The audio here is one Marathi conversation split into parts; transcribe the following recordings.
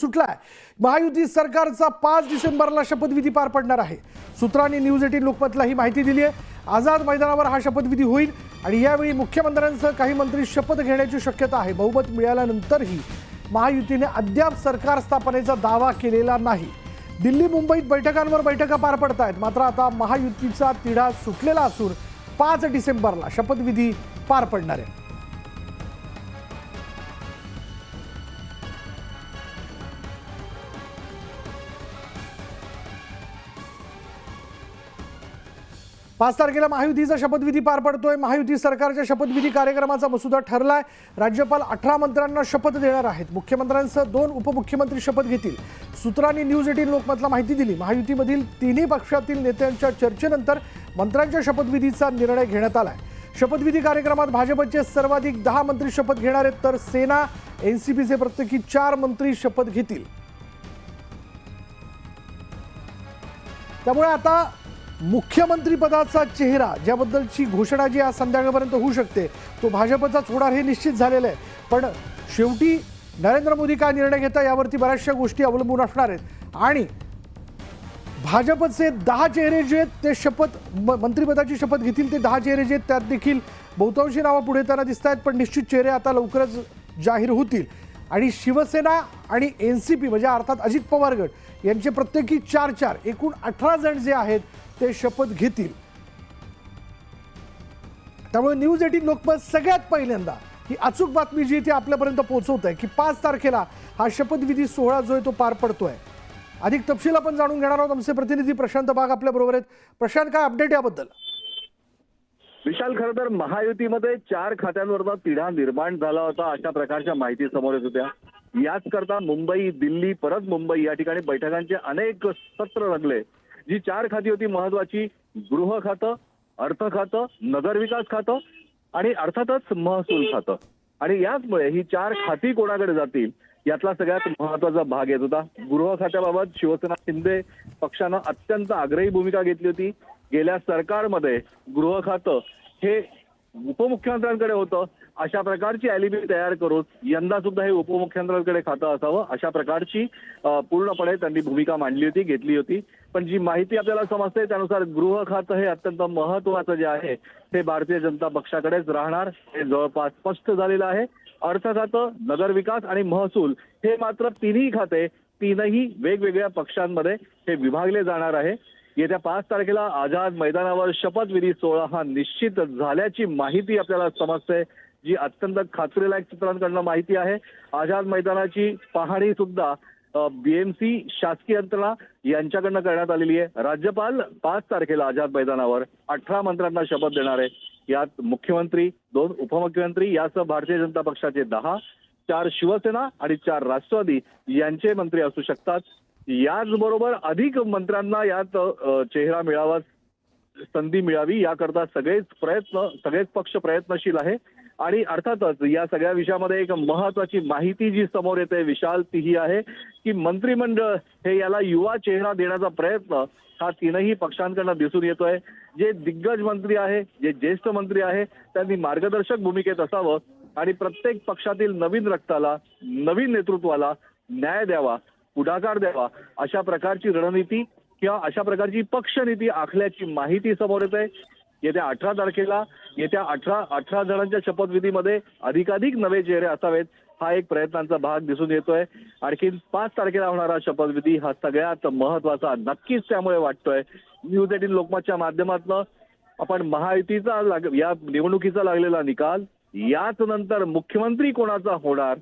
सुटलाय. महायुती सरकारचा पाच डिसेंबरला शपथविधी पार पडणार आहे. सूत्रांनी न्यूज एटीन लोकमतला ही माहिती दिली आहे. आझाद मैदानावर हा शपथविधी होईल आणि यावेळी मुख्यमंत्र्यांसह काही मंत्री शपथ घेण्याची शक्यता आहे. बहुमत मिळाल्यानंतरही महायुतीने अद्याप सरकार स्थापनेचा दावा केलेला नाही. दिल्ली मुंबईत बैठकांवर बैठका पार पडत आहेत मात्र आता महायुतीचा तिढा सुटलेला असून पाच डिसेंबरला शपथविधी पार पडणार आहे. पाच तारखेला महायुतीचा शपथविधी पार पडतोय. महायुती सरकारच्या शपथविधी कार्यक्रमाचा मसुदा ठरलाय. राज्यपाल अठरा मंत्र्यांना शपथ देणार आहेत. मुख्यमंत्र्यांसह दोन उपमुख्यमंत्री शपथ घेतील. सूत्रांनी न्यूज एटीन लोकमतला माहिती दिली. महायुतीमधील तिन्ही पक्षातील नेत्यांच्या चर्चेनंतर मंत्र्यांच्या शपथविधीचा निर्णय घेण्यात आलाय. शपथविधी कार्यक्रमात भाजपचे सर्वाधिक दहा मंत्री शपथ घेणार आहेत तर सेना एनसीपीचे प्रत्येकी चार मंत्री शपथ घेतील. त्यामुळे आता मुख्यमंत्रीपदाचा चेहरा ज्याबद्दलची घोषणा जी आज संध्याकाळपर्यंत होऊ शकते तो भाजपचाच होणार हे निश्चित झालेलं आहे. पण शेवटी नरेंद्र मोदी काय निर्णय घेता यावरती बऱ्याचशा गोष्टी अवलंबून असणार आहेत. आणि भाजपचे दहा चेहरे जे आहेत ते शपथ म- मंत्रिपदाची शपथ घेतील ते दहा चेहरे जे आहेत त्यात देखील बहुतांशी नावं पुढे येताना दिसत आहेत पण निश्चित चेहरे आता लवकरच जाहीर होतील. आणि शिवसेना आणि एन सी पी म्हणजे अर्थात अजित पवार गट यांचे प्रत्येकी चार चार एकूण अठरा जण जे आहेत ते शपथ घेतील. त्यामुळे न्यूज एटीन लोकमत सगळ्यात पहिल्यांदा ही अचूक बातमी जी ती आपल्यापर्यंत पोहोचवत आहे की पाच तारखेला हा शपथविधी सोहळा जो आहे तो पार पडतोय. अधिक तपशील आपण जाणून घेणार आहोत. आमचे प्रतिनिधी प्रशांत बाग आपल्या बरोबर आहेत. प्रशांत काय अपडेट याबद्दल? विशाल खरं तर महायुतीमध्ये चार खात्यांवरचा तिढा निर्माण झाला होता अशा प्रकारच्या माहिती समोर येत होत्या. याच करता मुंबई दिल्ली परत मुंबई या ठिकाणी बैठकांचे अनेक सत्र रंगले. जी चार खाती होती महत्वाची गृह खातं अर्थ खातं नगरविकास खातं आणि अर्थातच महसूल खातं. आणि याचमुळे ही चार खाती कोणाकडे जातील यातला सगळ्यात महत्त्वाचा भाग येत होता. गृह खात्याबाबत शिवसेना शिंदे पक्षानं अत्यंत आग्रही भूमिका घेतली होती. गेल्या सरकारमध्ये गृह खातं हे उपमुख्यमंत्र्यांकडे होतं अशा प्रकारची अलिबी तयार करून यंदा सुद्धा हे उपमुख्यमंत्र्यांकडे खातं असावं अशा प्रकारची पूर्णपणे त्यांनी भूमिका मांडली होती घेतली होती. पण जी माहिती आपल्याला समजते त्यानुसार गृह खातं हे अत्यंत महत्वाचं जे आहे ते भारतीय जनता पक्षाकडेच राहणार हे जवळपास स्पष्ट झालेलं आहे. अर्थ खातं नगरविकास आणि महसूल हे मात्र तिन्ही खाते तीनही वेगवेगळ्या पक्षांमध्ये हे विभागले जाणार आहे. येत्या पाच तारखेला आझाद मैदानावर शपथविधी सोहळा हा निश्चित झाल्याची माहिती आपल्याला समजते जी अत्यंत खात्रीलायक सूत्रांकडनं माहिती आहे. आझाद मैदानाची पाहणी सुद्धा बीएमसी शासकीय यंत्रणा यांच्याकडनं करण्यात आलेली आहे. राज्यपाल पाच तारखेला आझाद मैदानावर अठरा मंत्र्यांना शपथ देणार आहे यात मुख्यमंत्री दोन उपमुख्यमंत्री यासह भारतीय जनता पक्षाचे दहा चार शिवसेना आणि चार राष्ट्रवादी यांचे मंत्री असू शकतात. याचबरोबर अधिक मंत्र्यांना यात चेहरा मिळावा संधी मिळावी याकरता सगळेच प्रयत्न सगळेच पक्ष प्रयत्नशील आहे. आणि अर्थातच या सगळ्या विषयामध्ये एक महत्वाची माहिती जी समोर येते विशाल ती ही आहे की मंत्रिमंडळ हे याला युवा चेहरा देण्याचा प्रयत्न हा तीनही पक्षांकडनं दिसून येतोय. जे दिग्गज मंत्री आहे जे ज्येष्ठ मंत्री आहे त्यांनी मार्गदर्शक भूमिकेत असावं. आणि प्रत्येक पक्षातील नवीन रक्ताला नवीन नेतृत्वाला न्याय द्यावा पुढाकार द्यावा अशा प्रकारची रणनीती किंवा अशा प्रकारची पक्षनीती आखल्याची माहिती समोर येते येत्या अठरा तारखेला येत्या अठरा अठरा जणांच्या शपथविधीमध्ये अधिकाधिक नवे चेहरे असावेत हा एक प्रयत्नांचा भाग दिसून येतोय. आणखी पाच तारखेला होणारा शपथविधी हा सगळ्यात महत्त्वाचा नक्कीच त्यामुळे वाटतोय. न्यूज एटीन लोकमतच्या माध्यमातून आपण महायुतीचा लाग- या निवडणुकीचा लागलेला निकाल याच नंतर मुख्यमंत्री कोणाचा होणार?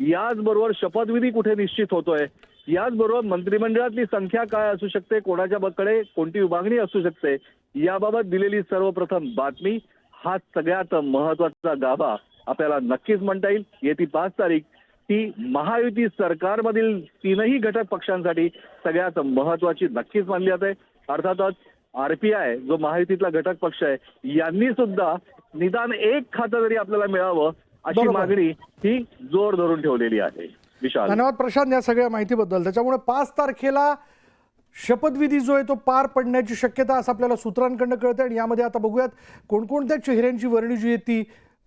याचबरोबर शपथविधी कुठे निश्चित होतोय? याचबरोबर मंत्रिमंडळातली संख्या काय असू शकते? कोणाच्या कडे कोणती विभागणी असू शकते? याबाबत दिलेली सर्वप्रथम बातमी हा सगळ्यात महत्त्वाचा गाभा आपल्याला नक्कीच म्हणता येईल. येती पाच तारीख ती महायुती सरकारमधील तीनही घटक पक्षांसाठी सगळ्यात महत्वाची नक्कीच मानली जाते. अर्थातच आरपीआय जो महायुतीतला घटक पक्ष आहे यांनी सुद्धा निदान एक खातं जरी आपल्याला मिळावं अशी बरोबर. मागणी ही जोर धरून ठेवलेली आहे. विशाल. धन्यवाद प्रशांत या सगळ्या माहितीबद्दल. त्याच्यामुळे पाच तारखेला शपथविधी जो आहे तो पार पडण्याची शक्यता असं आपल्याला सूत्रांकडनं कळते आणि यामध्ये आता बघूयात कोणकोणत्या चेहऱ्यांची वर्णी जी आहे ती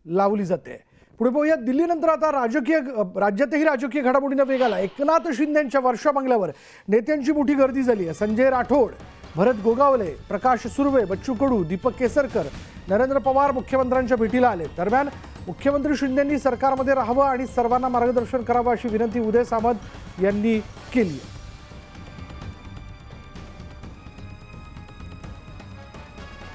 लावली जाते. पुढे पाहूया दिल्लीनंतर आता राजकीय राज्यातही राजकीय घडामोडींना वेग आला. एकनाथ शिंदेंच्या वर्षा बंगल्यावर नेत्यांची मोठी गर्दी झाली आहे. संजय राठोड भरत गोगावले प्रकाश सुर्वे बच्चू कडू दीपक केसरकर नरेंद्र पवार मुख्यमंत्र्यांच्या भेटीला आले. दरम्यान मुख्यमंत्री शिंदेंनी सरकारमध्ये राहावं आणि सर्वांना मार्गदर्शन करावं अशी विनंती उदय सामंत यांनी केली.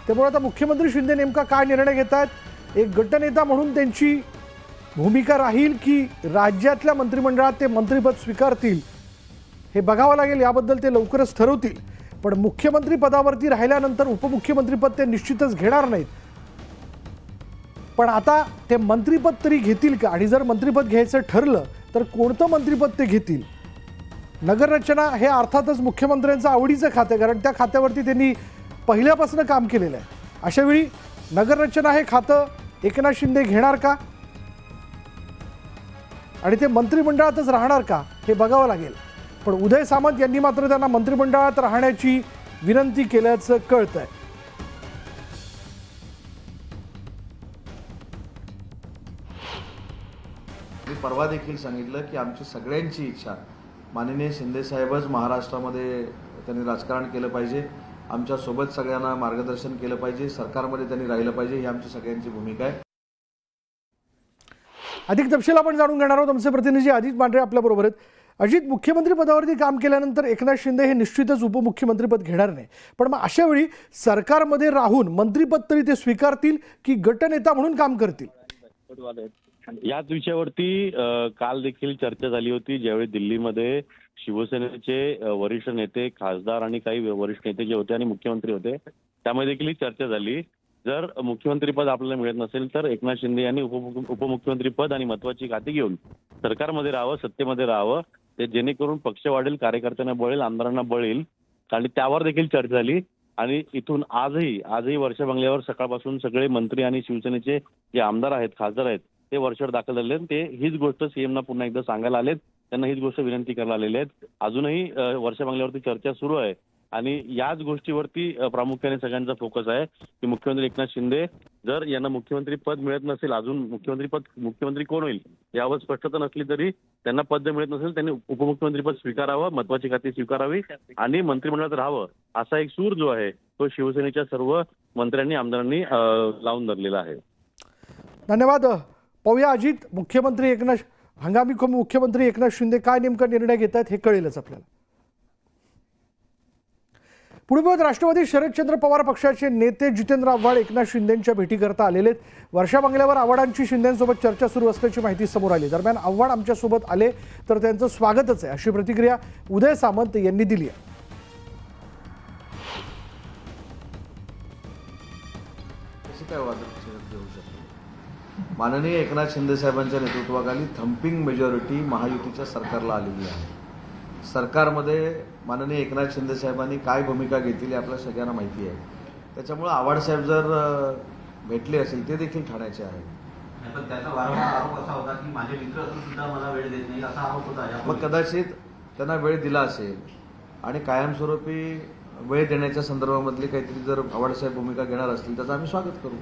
त्यामुळे आता मुख्यमंत्री शिंदे नेमका काय निर्णय घेत आहेत? एक गटनेता म्हणून त्यांची भूमिका राहील की राज्यातल्या मंत्रिमंडळात ते मंत्रिपद स्वीकारतील? हे बघावं लागेल याबद्दल ते लवकरच ठरवतील. पण मुख्यमंत्री पदावरती राहिल्यानंतर उपमुख्यमंत्रीपद ते निश्चितच घेणार नाहीत. पण आता ते मंत्रिपद तरी घेतील का? आणि जर मंत्रीपद घ्यायचं ठरलं तर कोणतं मंत्रिपद ते घेतील? नगररचना हे अर्थातच मुख्यमंत्र्यांचं आवडीचं खातं कारण त्या खात्यावरती त्यांनी पहिल्यापासून काम केलेलं आहे. अशावेळी नगररचना हे खातं एकनाथ शिंदे घेणार का? आणि ते मंत्रिमंडळातच राहणार का? हे बघावं लागेल. पण उदय सामंत यांनी मात्र त्यांना मंत्रिमंडळात राहण्याची विनंती केल्याचं कळतंय. मी परवा देखील सांगितलं की आमची सगळ्यांची इच्छा माननीय शिंदेसाहेबच महाराष्ट्रामध्ये त्यांनी राजकारण केलं पाहिजे. आमच्यासोबत सगळ्यांना मार्गदर्शन केलं पाहिजे. सरकारमध्ये त्यांनी राहिलं पाहिजे ही आमची सगळ्यांची भूमिका आहे. अधिक तपशील आपण जाणून घेणार आहोत. आमचे प्रतिनिधी अजित मांढरे आपल्याबरोबर आहेत. अजित मुख्यमंत्री पदावरती काम केल्यानंतर एकनाथ शिंदे हे निश्चितच उपमुख्यमंत्रीपद घेणार नाही. पण मग अशा वेळी सरकारमध्ये राहून मंत्रीपद तरी ते स्वीकारतील की गटनेता म्हणून काम करतील? याच विषयावरती काल देखील चर्चा झाली होती. ज्यावेळी दिल्लीमध्ये शिवसेनेचे वरिष्ठ नेते खासदार आणि काही वरिष्ठ नेते जे होते आणि मुख्यमंत्री होते त्यामध्ये देखील ही चर्चा झाली. जर मुख्यमंत्रीपद आपल्याला मिळत नसेल तर एकनाथ शिंदे यांनी उपमुख्यमंत्रीपद आणि महत्वाची खाती घेऊन सरकारमध्ये राहावं सत्तेमध्ये राहावं. ते जेणेकरून पक्ष वाढेल कार्यकर्त्यांना बळेल आमदारांना बळेल. आणि त्यावर देखील चर्चा झाली. आणि इथून आजही आजही वर्षा बंगल्यावर सकाळपासून सगळे मंत्री आणि शिवसेनेचे जे आमदार आहेत खासदार आहेत ते वर्षावर दाखल झालेले ते हीच गोष्ट सीएमना पुन्हा एकदा सांगायला आलेत. त्यांना हीच गोष्ट विनंती करायला आलेले आहेत. अजूनही वर्ष वर्षा बंगल्यावरती चर्चा सुरू आहे. आणि याच गोष्टीवरती प्रामुख्याने सगळ्यांचा फोकस आहे की मुख्यमंत्री एकनाथ शिंदे जर यांना मुख्यमंत्री पद मिळत नसेल अजून मुख्यमंत्री पद मुख्यमंत्री कोण होईल? यावर स्पष्टता नसली तरी त्यांना पद मिळत नसेल त्यांनी उपमुख्यमंत्री पद स्वीकारावं महत्वाची खाती स्वीकारावी आणि मंत्रिमंडळात राहावं असा एक सूर जो आहे तो शिवसेनेच्या सर्व मंत्र्यांनी आमदारांनी लावून धरलेला आहे. धन्यवाद. पाहूया अजित मुख्यमंत्री एकनाथ हंगामी मुख्यमंत्री एकनाथ शिंदे काय नेमका निर्णय घेतात हे कळेलच आपल्याला. पुढे राष्ट्रवादी शरदचंद्र पवार पक्षाचे नेते जितेंद्र आव्हाड एकनाथ शिंदेंच्या भेटीकरता आलेले आहेत वर्षा बंगल्यावर आव्हाडांची शिंदेंसोबत चर्चा सुरू असल्याची माहिती समोर आली. दरम्यान आव्हाड आमच्यासोबत आले तर त्यांचं स्वागतच आहे. अशी प्रतिक्रिया उदय सामंत यांनी दिली आहे. माननीय एकनाथ शिंदे साहेबांच्या नेतृत्वाखाली थम्पिंग मेजॉरिटी महायुतीच्या सरकारला आलेली आहे. सरकारमध्ये माननीय एकनाथ शिंदे साहेबांनी काय भूमिका घेतली आपल्या सगळ्यांना माहिती आहे. त्याच्यामुळं आव्हाड साहेब जर भेटले असेल ते देखील ठाण्याचे आहे मग. कदाचित त्यांना वेळ दिला असेल आणि कायमस्वरूपी वेळ देण्याच्या संदर्भामधली काहीतरी जर आव्हाडसाहेब भूमिका घेणार असतील त्याचं आम्ही स्वागत करू.